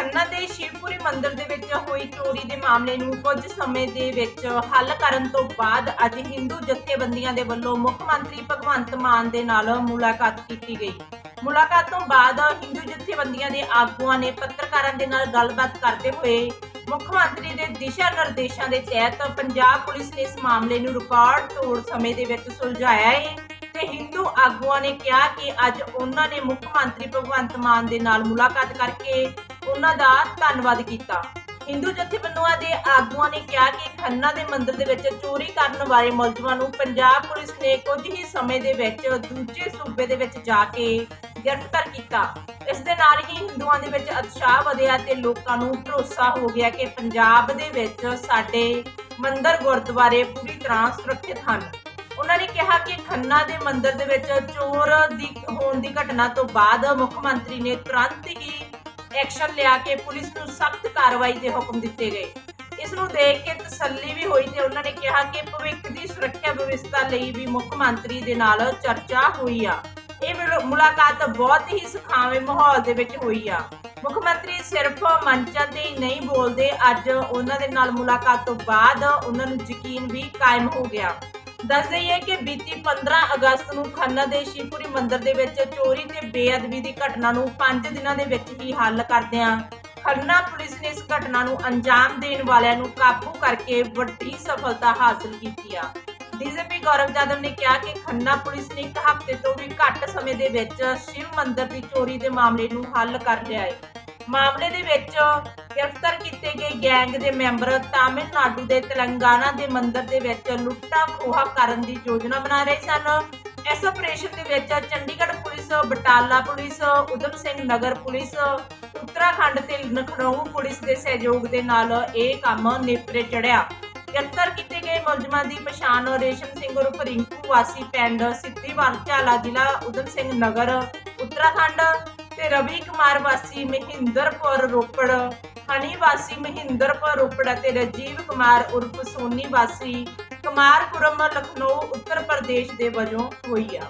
ਖੰਨਾ ਦੇ ਸ਼ਿਵਪੁਰੀ ਮੰਦਿਰ ਦੇ ਵਿੱਚ ਹੋਈ ਚੋਰੀ ਦੇ ਮਾਮਲੇ ਨੂੰ ਕੁਝ ਸਮੇਂ ਦੇ ਵਿੱਚ ਹੱਲ ਕਰਨ ਤੋਂ ਬਾਅਦ ਅੱਜ ਹਿੰਦੂ ਜਥੇਬੰਦੀਆਂ ਦੇ ਵੱਲੋਂ ਮੁੱਖ ਮੰਤਰੀ ਭਗਵੰਤ ਮਾਨ ਦੇ ਨਾਲ ਮੁਲਾਕਾਤ ਕੀਤੀ ਗਈ। ਮੁਲਾਕਾਤ ਤੋਂ ਬਾਅਦ ਹਿੰਦੂ ਜਥੇਬੰਦੀਆਂ ਦੇ ਆਗੂਆਂ ਨੇ ਪੱਤਰਕਾਰਾਂ ਦੇ ਨਾਲ ਗੱਲਬਾਤ ਕਰਦੇ ਹੋਏ ਮੁੱਖ ਮੰਤਰੀ ਦੇ ਦਿਸ਼ਾ ਨਿਰਦੇਸ਼ਾਂ ਦੇ ਤਹਿਤ ਪੰਜਾਬ ਪੁਲਿਸ ਨੇ ਇਸ ਮਾਮਲੇ ਨੂੰ ਰਿਕਾਰਡ ਤੋੜ ਸਮੇਂ ਦੇ ਵਿੱਚ ਸੁਲਝਾਇਆ ਹੈ ਤੇ ਹਿੰਦੂ ਆਗੂਆਂ ਨੇ ਕਿਹਾ ਕਿ ਅੱਜ ਉਹਨਾਂ ਨੇ ਮੁੱਖ ਮੰਤਰੀ ਭਗਵੰਤ ਮਾਨ ਦੇ ਨਾਲ ਮੁਲਾਕਾਤ ਕਰਕੇ ਉਹਨਾਂ ਦਾ ਧੰਨਵਾਦ ਕੀਤਾ। ਹਿੰਦੂ ਜਥੇਬੰਦੀਆਂ ਦੇ ਆਗੂਆਂ ਨੇ ਕਿਹਾ ਕਿ ਖੰਨਾ ਦੇ ਮੰਦਿਰ ਦੇ ਵਿੱਚ ਚੋਰੀ ਕਰਨ ਵਾਲੇ ਮੁਲਜ਼ਮਾਂ ਨੂੰ ਪੰਜਾਬ ਪੁਲਿਸ ਨੇ ਕੁਝ ਹੀ ਸਮੇਂ ਦੇ ਵਿੱਚ ਦੂਜੇ ਸੂਬੇ ਦੇ ਵਿੱਚ ਜਾ ਕੇ ਗ੍ਰਿਫਤਾਰ ਕੀਤਾ। ਇਸ ਦੇ ਨਾਲ ਹੀ ਹਿੰਦੂਆਂ ਦੇ ਵਿੱਚ ਉਤਸ਼ਾਹ ਵਧਿਆ ਤੇ ਲੋਕਾਂ ਨੂੰ ਭਰੋਸਾ ਹੋ ਗਿਆ ਕਿ ਪੰਜਾਬ ਦੇ ਵਿੱਚ ਸਾਡੇ ਮੰਦਿਰ ਗੁਰਦੁਆਰੇ ਪੂਰੀ ਤਰ੍ਹਾਂ ਸੁਰੱਖਿਅਤ ਹਨ। ਉਹਨਾਂ ਨੇ ਕਿਹਾ ਕਿ ਖੰਨਾ ਦੇ ਮੰਦਿਰ ਦੇ ਵਿੱਚ ਚੋਰ ਦੀ ਹੋਣ ਦੀ ਘਟਨਾ ਤੋਂ ਬਾਅਦ ਮੁੱਖ ਮੰਤਰੀ ਨੇ ਤੁਰੰਤ ਹੀ ਐਕਸ਼ਨ ਲਿਆ ਕੇ ਪੁਲਿਸ ਨੂੰ ਸਖਤ ਕਾਰਵਾਈ ਦੇ ਹੁਕਮ ਦਿੱਤੇ ਗਏ। ਇਸ ਨੂੰ ਦੇਖ ਕੇ ਤਸੱਲੀ ਵੀ ਹੋਈ ਤੇ ਉਹਨਾਂ ਨੇ ਕਿਹਾ ਕਿ ਭਵਿੱਖ ਦੀ ਸੁਰੱਖਿਆ ਵਿਵਸਥਾ ਲਈ ਵੀ ਮੁੱਖ ਮੰਤਰੀ ਦੇ ਨਾਲ ਚਰਚਾ ਹੋਈ ਆ। ਇਹ ਮੁਲਾਕਾਤ ਬਹੁਤ ਹੀ ਸੁਖਾਵੇਂ ਮਾਹੌਲ ਦੇ ਵਿੱਚ ਹੋਈ ਆ। ਮੁੱਖ ਮੰਤਰੀ ਸਿਰਫ ਮੰਚਾਂ ਤੇ ਹੀ ਨਹੀਂ ਬੋਲਦੇ, ਅੱਜ ਉਹਨਾਂ ਦੇ ਨਾਲ ਮੁਲਾਕਾਤ ਤੋਂ ਬਾਅਦ ਉਹਨਾਂ ਨੂੰ ਯਕੀਨ ਵੀ ਕਾਇਮ ਹੋ ਗਿਆ। ਦੱਸ ਦਈਏ ਕਿ ਬੀਤੀ 15 ਅਗਸਤ ਨੂੰ ਖੰਨਾ ਦੇ ਸ਼ਿਵਪੁਰੀ ਮੰਦਿਰ ਦੇ ਵਿੱਚ ਚੋਰੀ ਤੇ ਬੇਅਦਬੀ ਦੀ ਘਟਨਾ ਨੂੰ 5 ਦਿਨਾਂ ਦੇ ਵਿੱਚ ਹੀ ਹੱਲ ਕਰਦਿਆਂ ਖੰਨਾ ਪੁਲਿਸ ਨੇ ਇਸ ਘਟਨਾ ਨੂੰ ਅੰਜਾਮ ਦੇਣ ਵਾਲਿਆਂ ਨੂੰ ਕਾਬੂ ਕਰਕੇ ਵੱਡੀ ਸਫਲਤਾ ਹਾਸਲ ਕੀਤੀ ਆ। ਡੀਜੀਪੀ ਗੌਰਵ ਜਾਦਵ ਨੇ ਕਿਹਾ ਕਿ ਖੰਨਾ ਪੁਲਿਸ ਨੇ ਇੱਕ ਹਫ਼ਤੇ ਤੋਂ ਵੀ ਘੱਟ ਸਮੇਂ ਦੇ ਵਿੱਚ ਸ਼ਿਵ ਮੰਦਿਰ ਦੀ ਚੋਰੀ ਦੇ ਮਾਮਲੇ ਨੂੰ ਹੱਲ ਕਰ ਲਿਆ ਹੈ। ਮਾਮਲੇ ਦੇ ਵਿੱਚ ਗ੍ਰਿਫਤਾਰ ਕੀਤੇ ਗਏ ਗੈਂਗ ਦੇ ਮੈਂਬਰ ਤਾਮਿਲਨਾਡੂ ਦੇ ਤੇਲੰਗਾਨਾ ਦੇ ਮੰਦਿਰ ਦੇ ਵਿੱਚ ਲੁੱਟਾ ਖੋਹਾ ਕਰਨ ਦੀ ਯੋਜਨਾ ਬਣਾ ਰਹੇ ਸਨ। ਇਸ ਆਪਰੇਸ਼ਨ ਦੇ ਵਿੱਚ Chandigarh police, Batala police Udham Singh Nagar police, Uttarakhand ਤੇ ਲਖਨਊ ਪੁਲਿਸ ਦੇ ਸਹਿਯੋਗ ਦੇ ਨਾਲ ਇਹ ਕੰਮ ਨੇਪਰੇ ਚੜਿਆ। ਗ੍ਰਿਫਤਾਰ ਕੀਤੇ ਗਏ ਮੁਲਜ਼ਮਾਂ ਦੀ ਪਛਾਣ ਰੇਸ਼ਮ ਸਿੰਘ ਉਰਫ ਰਿੰਕੂ ਵਾਸੀ ਪਿੰਡ ਸਿੱਧੀਵਾਲ ਝਾਲਾ ਜ਼ਿਲ੍ਹਾ ਉਦਮ ਸਿੰਘ ਨਗਰ, ਉੱਤਰਾਖੰਡ। ਤੇ ਰਵੀ ਕੁਮਾਰ ਵਾਸੀ ਮਹਿੰਦਰਪੁਰ ਰੋਪੜ, ਹਨੀ ਵਾਸੀ ਮਹਿੰਦਰਪੁਰ ਰੋਪੜ ਅਤੇ ਰਜੀਵ ਕੁਮਾਰ ਉਰਫ ਸੋਨੀ ਵਾਸੀ ਕੁਮਾਰਪੁਰਮ, ਲਖਨਊ, ਉੱਤਰ ਪ੍ਰਦੇਸ਼ ਦੇ ਵਜੋਂ ਹੋਈ ਆ।